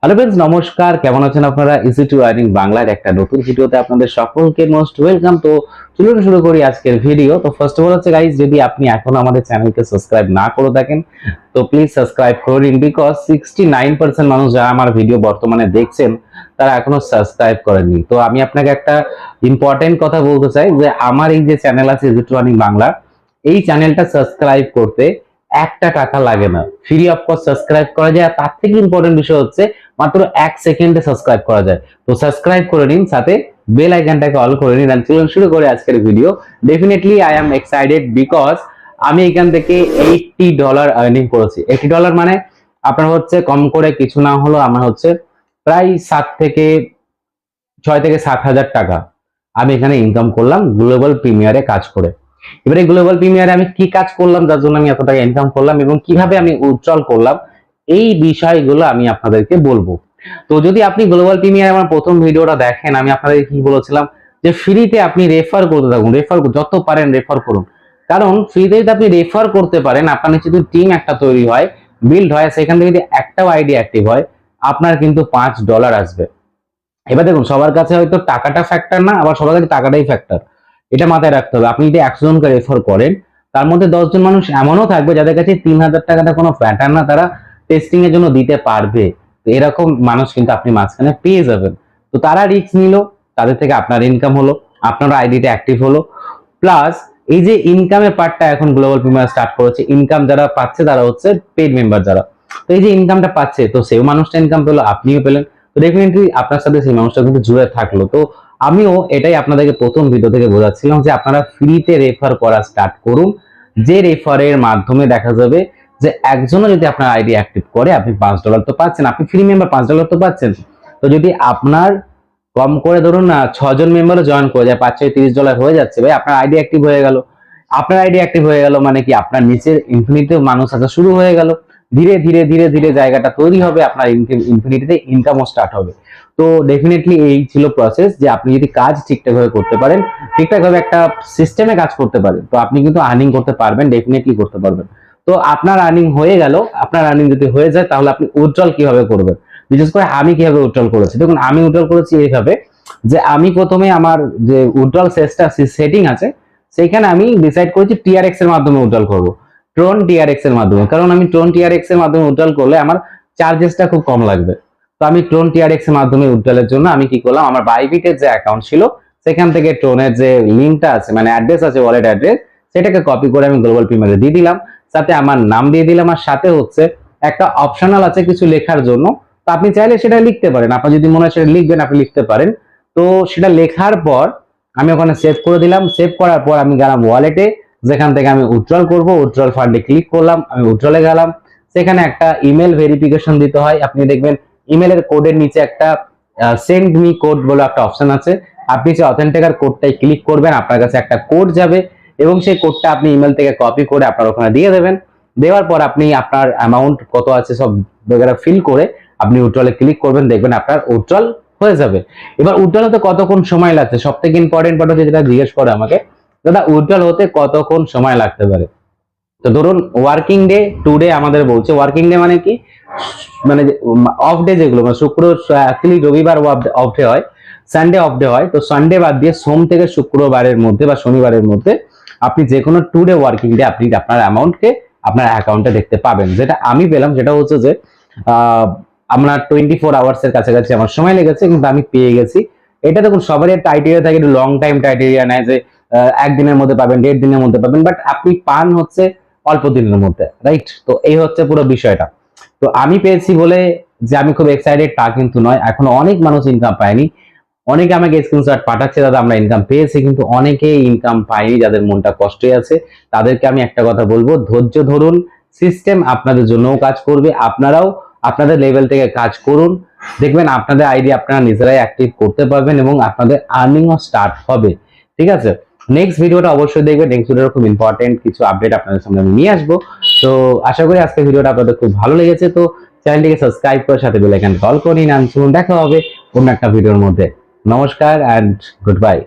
Hello friends নমস্কার। কেমন আছেন আপনারা? ইজি টু আর্নিং বাংলার একটা নতুন ভিডিওতে আপনাদের সকলকে মোস্ট ওয়েলকাম তো চলুন শুরু করি আজকের ভিডিও। তো ফার্স্ট অফ অল হচ্ছে গাইজ যদি আপনি এখন আমাদের চ্যানেলকে সাবস্ক্রাইব না করে থাকেন, তো প্লিজ সাবস্ক্রাইব করে নিন বিকজ সিক্সটি নাইন পার্সেন্ট মানুষ যারা আমার ভিডিও বর্তমানে দেখছেন, তারা এখনও সাবস্ক্রাইব করেননি। তো আমি আপনাকে একটা ইম্পর্টেন্ট কথা বলতে চাই যে, আমার এই যে চ্যানেল আছে ইজি টু আর্নিং বাংলা, এই চ্যানেলটা সাবস্ক্রাইব করতে একটা টাকা লাগে না। ফ্রি অফ কস্ট সাবস্ক্রাইব করা যায়। তার থেকে ইম্পর্টেন্ট বিষয় হচ্ছে, মাত্র এক সেকেন্ডে সাবস্ক্রাইব করা যায়। তো সাবস্ক্রাইব করে নিন, সাথে বেল আইকনটাকে অল করে নিন। আর চলুন শুরু করে আজকের video definitely I am excited because আমি এখান থেকে এইটটি ডলার আর্নিং করেছি। এইটি ডলার মানে আপনার হচ্ছে কম করে কিছু না হলো আমার হচ্ছে প্রায় সাত থেকে ছয় থেকে সাত হাজার টাকা আমি এখানে ইনকাম করলাম গ্লোবাল প্রিমিয়ারে কাজ করে। এবারে গ্লোবাল প্রিমিয়ারে আমি কি কাজ করলাম, যার জন্য আমি এত টাকা ইনকাম করলাম এবং কীভাবে আমি উজ্জ্বল করলাম, এই বিষয়গুলো আমি আপনাদেরকে বলব। তো যদি আপনি গ্লোবাল প্রিমিয়ার আমার প্রথম ভিডিওটা দেখেন, আমি আপনাদের কি বলেছিলাম, যে ফ্রিতে আপনি রেফার করতে থাকুন রেফার যত পারেন রেফার করুন। কারণ ফ্রিতে যদি আপনি রেফার করতে পারেন, আপনার যদি টিম একটা তৈরি হয় বিল্ড হয়, সেখান থেকে যদি একটাও আইডি অ্যাক্টিভ হয়, আপনার কিন্তু পাঁচ ডলার আসবে। এবার দেখুন, সবার কাছে হয়তো টাকাটা ফ্যাক্টর না, আবার সবার কাছে টাকাটাই ফ্যাক্টর এটা মাথায় রাখতে হবে। আপনি যদি একশো জনকে রেফার করেন, তার মধ্যে দশজন মানুষ এমনও থাকবে যাদের কাছে তিন হাজার টাকাটা কোনো ফ্যাটার না, তারা টেস্টিং এর জন্য দিতে পারবে। তো এরকম মানুষ কিন্তু আপনি মাঝখানে পেয়ে যাবেন। তো তারা রিস্ক নিল, তাদের থেকে আপনার ইনকাম হলো, আপনার আইডিটা অ্যাক্টিভ হলো। প্লাস এই যে ইনকামের পার্টটা এখন গ্লোবাল প্রিমিয়ার স্টার্ট করেছে ইনকাম যারা পাচ্ছে তারা হচ্ছে পেড মেম্বার যারা। তো এই যে ইনকামটা পাচ্ছে, তো সেও মানুষটা ইনকাম পেল, আপনিও পেলেন। তো ডেফিনেটলি আপনার সাথে সেই মানুষটা কিন্তু জুড়ে থাকল। তো আমিও এটাই আপনাদেরকে প্রথম ভিডিও থেকে বোঝাচ্ছিলাম যে আপনারা ফ্রিতে রেফার করা স্টার্ট করুন। যে রেফারের মাধ্যমে দেখা যাবে যে একজনও যদি আপনার আইডি অ্যাক্টিভ করে, আপনি পাঁচ ডলার তো পাচ্ছেন, আপনি ফ্রি মেম্বার পাঁচ ডলার তো পাচ্ছেন। তো যদি আপনার কম করে ধরুন না, ছজন মেম্বারও জয়েন করে যায়, পাঁচ ছয় তিরিশ ডলার হয়ে যাচ্ছে, ভাই আপনার আইডি অ্যাক্টিভ হয়ে গেল। আপনার আইডি অ্যাক্টিভ হয়ে গেল মানে কি আপনার নিচের ইনফিনিটি মানুষ আসা শুরু হয়ে গেল। ধীরে ধীরে ধীরে ধীরে জায়গাটা তৈরি হবে, আপনার ইনফিনিটিতে ইনকামও স্টার্ট হবে। তো ডেফিনেটলি এই ছিল প্রসেস যে আপনি যদি কাজ ঠিকঠাকভাবে করতে পারেন ঠিকঠাকভাবে একটা সিস্টেমে কাজ করতে পারেন, তো আপনি কিন্তু আর্নিং করতে পারবেন ডেফিনেটলি করতে পারবেন। তো আপনার আর্নিং হয়ে গেল, আপনার আর্নিং যদি হয়ে যায়, তাহলে আপনি উজ্জ্বল কীভাবে করবেন? বিশেষ করে আমি কীভাবে উজ্জ্বল করেছি? দেখুন, আমি উজ্জ্বল করেছি এইভাবে যে আমি প্রথমে আমার যে উজ্জ্বল সেসটা সেটিং আছে, সেইখানে আমি ডিসাইড করেছি টিআরএক্স এর মাধ্যমে উজ্জ্বল করব। ট্রন টিআরএক্স এর মাধ্যমে। কারণ আমি ট্রন টিআরএক্স এর মাধ্যমে উজ্জ্বল করলে আমার চার্জেসটা খুব কম লাগবে। তো আমি ট্রোন টিআরএক্স এর মাধ্যমে উজ্জ্বলের জন্য আমি কি করলাম, আমার বাইবিটের যে অ্যাকাউন্ট ছিল, সেখান থেকে ট্রোনের যে লিঙ্কটা আছে মানে অ্যাড্রেস আছে ওয়ালেট অ্যাড্রেস সেটাকে কপি করে আমি গ্লোবাল প্রিমিয়ারে দিয়ে দিলাম। সাথে আমার নাম দিয়ে দিলাম, আর সাথে হচ্ছে একটা অপশনাল আছে কিছু লেখার জন্য। তো আপনি চাইলে সেটা লিখতে পারেন। আপনার যদি মনে হয় সেটা লিখবেন, আপনি লিখতে পারেন। তো সেটা লেখার পর আমি ওখানে সেভ করে দিলাম। সেভ করার পর আমি গেলাম ওয়ালেটে যেখান থেকে আমি উজ্জ্বল করব উজ্জ্বল ফান্ডে ক্লিক করলাম, আমি উজ্জ্বলে গেলাম। সেখানে একটা ইমেল ভেরিফিকেশন দিতে হয়। আপনি দেখবেন ইমেলের কোডের নিচে একটা সেন্ড মি কোড বলে একটা অপশন আছে। আপনি সেই অথেন্টিকার কোডটাই ক্লিক করবেন, আপনার কাছে একটা কোড যাবে এবং সেই কোডটা আপনি ইমেল থেকে কপি করে আপনার ওখানে দিয়ে দেবেন। দেওয়ার পর আপনি আপনার অ্যামাউন্ট কত আছে সব বগেরা ফিল করে আপনি উজ্জ্বলে ক্লিক করবেন, দেখবেন আপনার উজ্জ্বল হয়ে যাবে। এবার উজ্জ্বল হতে কতক্ষণ সময় লাগছে? সব থেকে ইম্পর্টেন্ট পার্ট হচ্ছে যেটা জিজ্ঞেস করে আমাকে। দাদা উজ্জ্বল হতে কতক্ষণ সময় লাগতে পারে? তো ধরুন ওয়ার্কিং ডে টু ডে আমাদের বলছে ওয়ার্কিং ডে মানে কি? মানে অফ ডে যেগুলো মানে শুক্র অ্যাকচুয়ালি রবিবার অফ ডে হয় সানডে অফ ডে হয়, তো সানডে বাদ দিয়ে সোম থেকে শুক্রবারের মধ্যে বা শনিবারের মধ্যে আপনি যে কোনো টু ডে ওয়ার্কিং ডে আপনি আপনার অ্যামাউন্টকে আপনার অ্যাকাউন্টে দেখতে পাবেন। যেটা আমি পেলাম, সেটা হচ্ছে যে আপনার টোয়েন্টি ফোর আওয়ার্স এর কাছাকাছি আমার সময় লেগেছে, কিন্তু আমি পেয়ে গেছি। এটা দেখুন, সবারই একটা টাইটেরিয়া থাকে, একটু লং টাইম টাইটেরিয়া নেয় যে একদিনের মধ্যে পাবেন, দেড় দিনের মধ্যে পাবেন বাট আপনি পান হচ্ছে অল্প দিনের মধ্যে রাইট তো এই হচ্ছে পুরো বিষয়টা। তো আমি পেয়েছি বলে যে আমি খুব এক্সাইটেড তা কিন্তু নয়। এখন অনেক মানুষ ইনকাম পায়নি। অনেকে আমাকে স্ক্রিনশট পাঠাচ্ছে, দাদা আমরা ইনকাম পেয়েছি, কিন্তু অনেকে ইনকাম পায়নি, যাদের মনটা কষ্টে আছে। তাদেরকে আমি একটা কথা বলব, ধৈর্য ধরুন সিস্টেম আপনাদের জন্যও কাজ করবে, আপনারাও আপনাদের লেভেল থেকে কাজ করুন। দেখবেন আপনাদের আইডি আপনারা নিজেরাই অ্যাক্টিভ করতে পারবেন এবং আপনাদের আর্নিংও স্টার্ট হবে। ঠিক আছে? নেক্সট ভিডিওটা অবশ্যই দেখবেন। নেক্সট ভিডিওটা খুব ইম্পর্টেন্ট কিছু আপডেট আপনাদের সামনে আমি নিয়ে আসব। তো আশা করি আজকে ভিডিওটা আপনাদের খুব ভালো লেগেছে। তো চ্যানেলটিকে সাবস্ক্রাইব করার সাথে বেলাইকান কল করে নিন। দেখা হবে অন্য একটা ভিডিওর মধ্যে। নমস্কার অ্যান্ড গুড বাই